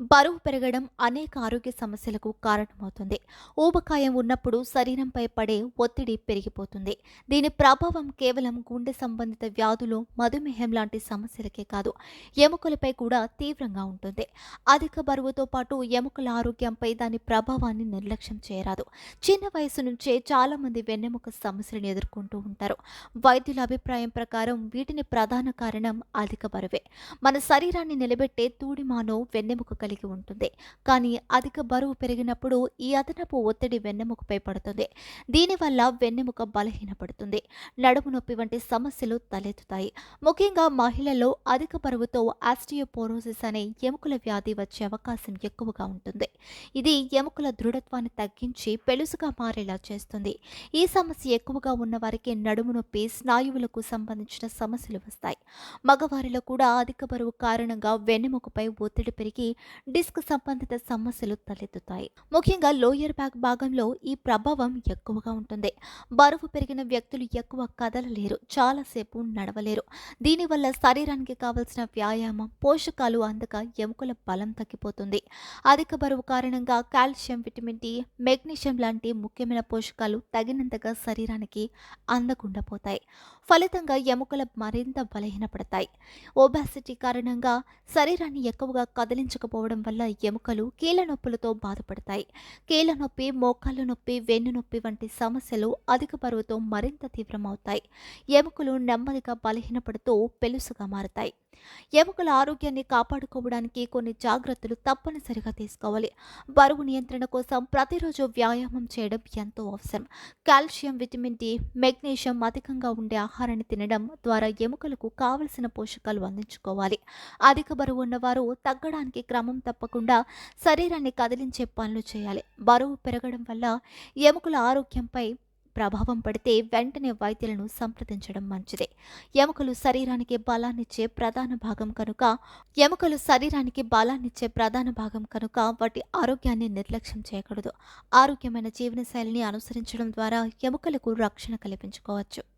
బరువు పెరగడం అనేక ఆరోగ్య సమస్యలకు కారణమవుతుంది. ఊబకాయం ఉన్నప్పుడు శరీరంపై పడే ఒత్తిడి పెరిగిపోతుంది. దీని ప్రభావం కేవలం గుండె సంబంధిత వ్యాధులు మధుమేహం లాంటి సమస్యలకే కాదు ఎముకలపై కూడా తీవ్రంగా ఉంటుంది. అధిక బరువుతో పాటు ఎముకల ఆరోగ్యంపై దాని ప్రభావాన్ని నిర్లక్ష్యం చేయరాదు. చిన్న వయసు నుంచే చాలా మంది వెన్నెముక సమస్యలను ఎదుర్కొంటూ ఉంటారు. వైద్యుల అభిప్రాయం ప్రకారం వీటిని ప్రధాన కారణం అధిక బరువే. మన శరీరాన్ని నిలబెట్టే తూడిమానో వెన్నెముక కలిగి ఉంటుంది. కానీ అధిక బరువు పెరిగినప్పుడు ఈ అదనపు ఒత్తిడి వెన్నెముకపై పడుతుంది. దీనివల్ల వెన్నెముక బలహీనపడుతుంది. నడుము నొప్పి వంటి సమస్యలు తలెత్తుతాయి. ముఖ్యంగా మహిళల్లో అధిక బరువుతో ఆస్టియోపోరోసిస్ అనే ఎముకల వ్యాధి వచ్చే అవకాశం ఎక్కువగా ఉంటుంది. ఇది ఎముకల దృఢత్వాన్ని తగ్గించి పెలుసుగా మారేలా చేస్తుంది. ఈ సమస్య ఎక్కువగా ఉన్నవారికి నడుము నొప్పి స్నాయువులకు సంబంధించిన సమస్యలు వస్తాయి. మగవారిలో కూడా అధిక బరువు కారణంగా వెన్నెముకపై ఒత్తిడి పెరిగి డిస్క్ సంబంధిత సమస్యలు తలెత్తుతాయి. ముఖ్యంగా లోయర్ బ్యాక్ భాగంలో ఈ ప్రభావం ఎక్కువగా ఉంటుంది. బరువు పెరిగిన వ్యక్తులు ఎక్కువ కదలలేరు చాలాసేపు నడవలేరు. దీనివల్ల శరీరానికి కావలసిన వ్యాయామం పోషకాలు అందక ఎముకల బలం తగ్గిపోతుంది. అధిక బరువు కారణంగా కాల్షియం విటమిన్ డి మెగ్నీషియం లాంటి ముఖ్యమైన పోషకాలు తగినంతగా శరీరానికి అందకుండా పోతాయి. ఫలితంగా ఎముకలు మరింత బలహీనపడతాయి. ఒబాసిటీ కారణంగా శరీరాన్ని ఎక్కువగా కదిలించకపోవడం వల్ల ఎముకలు కీళ్ళ నొప్పులతో బాధపడతాయి. కీళ్ళ నొప్పి మోకాళ్ళ నొప్పి వెన్ను నొప్పి వంటి సమస్యలు అధిక బరువుతో మరింత తీవ్రమవుతాయి. ఎముకలు నెమ్మదిగా బలహీనపడుతూ పెలుసుగా మారతాయి. ఎముకల ఆరోగ్యాన్ని కాపాడుకోవడానికి కొన్ని జాగ్రత్తలు తప్పనిసరిగా తీసుకోవాలి. బరువు నియంత్రణ కోసం ప్రతిరోజు వ్యాయామం చేయడం ఎంతో అవసరం. కాల్షియం విటమిన్ డి మెగ్నీషియం అధికంగా ఉండే ఆహారాన్ని తినడం ద్వారా ఎముకలకు కావలసిన పోషకాలు అందించుకోవాలి. అధిక బరువు ఉన్నవారు తగ్గడానికి క్రమం తప్పకుండా శరీరాన్ని కదిలించే పనులు చేయాలి. బరువు పెరగడం వల్ల ఎముకల ఆరోగ్యంపై ప్రభావం పడితే వెంటనే వైద్యులను సంప్రదించడం మంచిదే. ఎముకలు శరీరానికి బలాన్నిచ్చే ప్రధాన భాగం కనుక ఎముకలు శరీరానికి బలాన్నిచ్చే ప్రధాన భాగం కనుక వాటి ఆరోగ్యాన్ని నిర్లక్ష్యం చేయకూడదు. ఆరోగ్యమైన జీవనశైలిని అనుసరించడం ద్వారా ఎముకలకు రక్షణ కల్పించుకోవచ్చు.